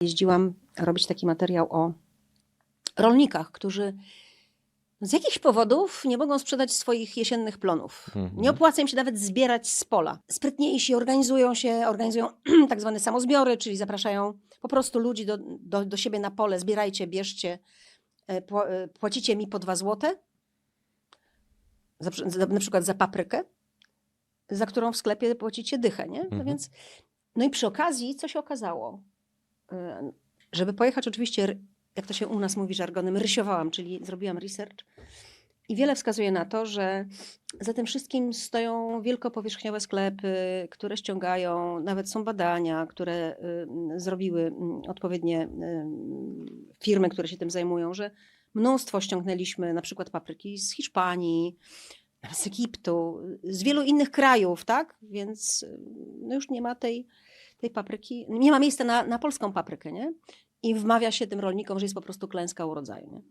Jeździłam robić taki materiał o rolnikach, którzy z jakichś powodów nie mogą sprzedać swoich jesiennych plonów. Mhm. Nie opłaca im się nawet zbierać z pola. Sprytniejsi organizują się, organizują tak zwane samozbiory, czyli zapraszają po prostu ludzi do, do, do siebie na pole. Zbierajcie, bierzcie, e, e, płacicie mi po dwa złote, na przykład za paprykę, za którą w sklepie płacicie dychę, nie? No Mhm. więc, no i przy okazji, co się okazało? E, Żeby pojechać oczywiście, jak to się u nas mówi żargonem, rysiowałam, czyli zrobiłam research. I wiele wskazuje na to, że za tym wszystkim stoją wielkopowierzchniowe sklepy, które ściągają, nawet są badania, które y, zrobiły y, odpowiednie y, firmy, które się tym zajmują, że mnóstwo ściągnęliśmy na przykład papryki z Hiszpanii, z Egiptu, z wielu innych krajów, tak? Więc y, no już nie ma tej, tej papryki, nie ma miejsca na, na polską paprykę, nie? I wmawia się tym rolnikom, że jest po prostu klęska urodzaju, nie?